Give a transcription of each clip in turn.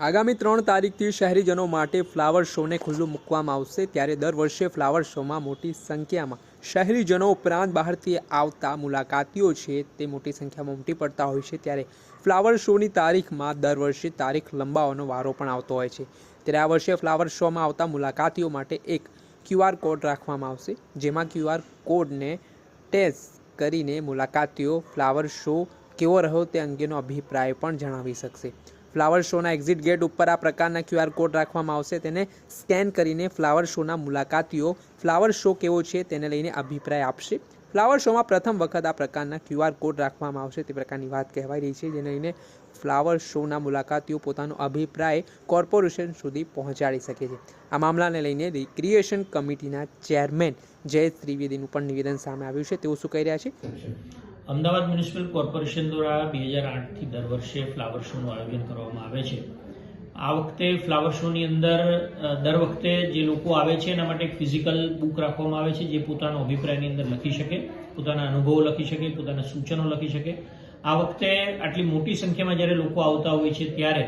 આગામી ત્રણ તારીખથી શહેરીજનો માટે ફ્લાવર શોને ખુલ્લું મૂકવામાં આવશે ત્યારે દર વર્ષે ફ્લાવર શોમાં મોટી સંખ્યામાં શહેરીજનો ઉપરાંત બહારથી આવતા મુલાકાતીઓ છે તે મોટી સંખ્યામાં ઉમટી પડતા હોય છે ત્યારે ફ્લાવર શોની તારીખમાં દર વર્ષે તારીખ લંબાવવાનો વારો પણ આવતો હોય છે. ત્યારે આ વર્ષે ફ્લાવર શોમાં આવતા મુલાકાતીઓ માટે એક ક્યુઆર કોડ રાખવામાં આવશે, જેમાં ક્યુઆર કોડને ટેસ્ટ કરીને મુલાકાતીઓ ફ્લાવર શો કેવો રહ્યો તે અંગેનો અભિપ્રાય પણ જણાવી શકશે. ફ્લાવર શોના એક્ઝિટ ગેટ ઉપર આ પ્રકારના ક્યુઆર કોડ રાખવામાં આવશે. તેને સ્કેન કરીને ફ્લાવર શોના મુલાકાતીઓ ફ્લાવર શો કેવો છે તેને લઈને અભિપ્રાય આપશે. ફ્લાવર શોમાં પ્રથમ વખત આ પ્રકારના ક્યુઆર કોડ રાખવામાં આવશે તે પ્રકારની વાત કહેવાઈ રહી છે. જેને લઈને ફ્લાવર શોના મુલાકાતીઓ પોતાનો અભિપ્રાય કોર્પોરેશન સુધી પહોંચાડી શકે છે. આ મામલાને લઈને રિક્રિએશન કમિટીના ચેરમેન જય ત્રિવેદીનું પણ નિવેદન સામે આવ્યું છે. તેઓ શું કહી રહ્યા છે? અમદાવાદ મ્યુનિસિપલ કોર્પોરેશન દ્વારા બે હજાર આઠથી દર વર્ષે ફ્લાવર શોનું આયોજન કરવામાં આવે છે. આ વખતે ફ્લાવર શોની અંદર દર વખતે જે લોકો આવે છે એના માટે ફિઝિકલ બુક રાખવામાં આવે છે જે પોતાનો અભિપ્રાયની અંદર લખી શકે, પોતાના અનુભવો લખી શકે, પોતાના સૂચનો લખી શકે. આ વખતે આટલી મોટી સંખ્યામાં જ્યારે લોકો આવતા હોય છે ત્યારે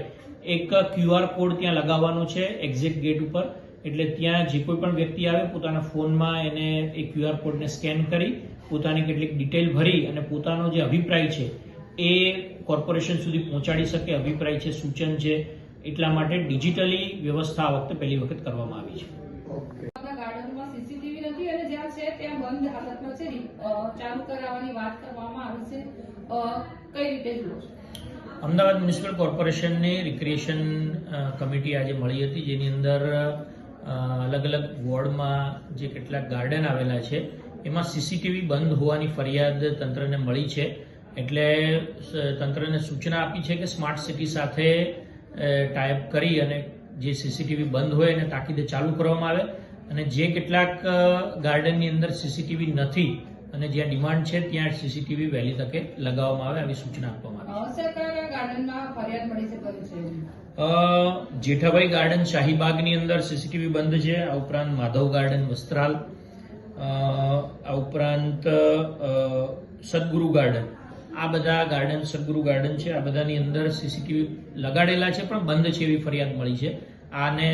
એક ક્યુઆર કોડ ત્યાં લગાવવાનો છે, એક્ઝેક્ટ ગેટ ઉપર. એટલે ત્યાં જે કોઈ પણ વ્યક્તિ આવે પોતાના ફોનમાં એને એ ક્યુઆર કોડને સ્કેન કરી પોતાની કેટલીક ડિટેલ ભરી અને પોતાનો જે અભિપ્રાય છે એ કોર્પોરેશન સુધી પહોંચાડી શકે. અભિપ્રાય છે સૂચન છે એટલા માટે ડિજિટલી વ્યવસ્થા આ વખતે પહેલી વખત કરવામાં આવી છે. સીસીટીવી નથી અને જ્યાં છે ત્યાં બંધ હાલતમાં છે. ચાલુ કરાવવાની વાત કરવામાં આવી છે. કઈ રીતે જુઓ? અમદાવાદ મ્યુનિસિપલ કોર્પોરેશનની રિક્રિએશન કમિટી આજે મળી હતી જેની અંદર અલગ અલગ વોર્ડમાં જે કેટલાક ગાર્ડન આવેલા છે, એમાં સીસીટીવી બંધ હોવાની ફરિયાદ તંત્રને મળી છે. એટલે તંત્રને સૂચના આપી છે કે સ્માર્ટ સિટી સાથે ટાઈપ કરી અને જે સીસીટીવી બંધ હોય એને તાકીદે ચાલુ કરવામાં આવે. અને જે કેટલાક ગાર્ડનની અંદર સીસીટીવી નથી અને જ્યાં ડિમાન્ડ છે ત્યાં સીસીટીવી વહેલી તકે લગાવવામાં આવે આવી સૂચના આપવામાં જેઠાભાઈ ગાર્ડન શાહીબાગની અંદર સીસીટીવી બંધ છે. આ ઉપરાંત માધવ ગાર્ડન વસ્ત્રાલ. આ ઉપરાંત સદગુરુ ગાર્ડન. આ બધા ગાર્ડન સદગુરુ ગાર્ડન છે. આ બધાની અંદર સીસીટીવી લગાડેલા છે પણ બંધ છે એવી ફરિયાદ મળી છે. આને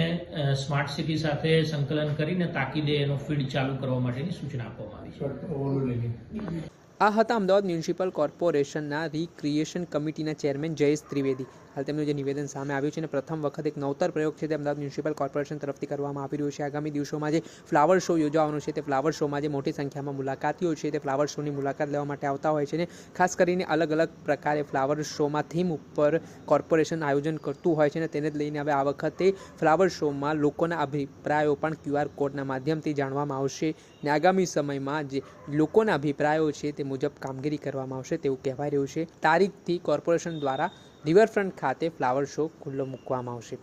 સ્માર્ટ સિટી સાથે સંકલન કરીને તાકીદે એનો ફીડ ચાલુ કરવા માટેની સૂચના આપવામાં આવી છે. આ હતા અમદાવાદ મ્યુનિસિપલ કોર્પોરેશનના રિક્રિએશન કમિટીના ચેરમેન જયેશ ત્રિવેદી. હાલ તેમનું જે નિવેદન સામે આવ્યું છે અને પ્રથમ વખત એક નવતર પ્રયોગ છે તે અમદાવાદ મ્યુનિસિપલ કોર્પોરેશન તરફથી કરવામાં આવી રહ્યો છે. આગામી દિવસોમાં જે ફ્લાવર શો યોજાવાનો છે તે ફ્લાવર શોમાં જે મોટી સંખ્યામાં મુલાકાતીઓ છે તે ફ્લાવર શોની મુલાકાત લેવા માટે આવતા હોય છે ને ખાસ કરીને અલગ અલગ પ્રકારે ફ્લાવર શોમાં થીમ ઉપર કોર્પોરેશન આયોજન કરતું હોય છે અને તેને જ લઈને હવે આ વખતે ફ્લાવર શોમાં લોકોના અભિપ્રાયો પણ ક્યુઆર કોડના માધ્યમથી જાણવામાં આવશે. અને આગામી સમયમાં જે લોકોના અભિપ્રાયો છે તે મુજબ કામગીરી કરવામાં આવશે તેવું કહેવાય રહ્યું છે. તારીખથી કોર્પોરેશન દ્વારા રિવરફ્રન્ટ ખાતે ફ્લાવર શો ખુલ્લો મૂકવામાં આવશે.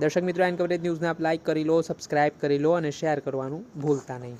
દર્શક મિત્રો, એન કવરેજ ન્યૂઝને આપ લાઇક કરી લો, સબસ્ક્રાઇબ કરી લો અને શેર કરવાનું ભૂલતા નહીં.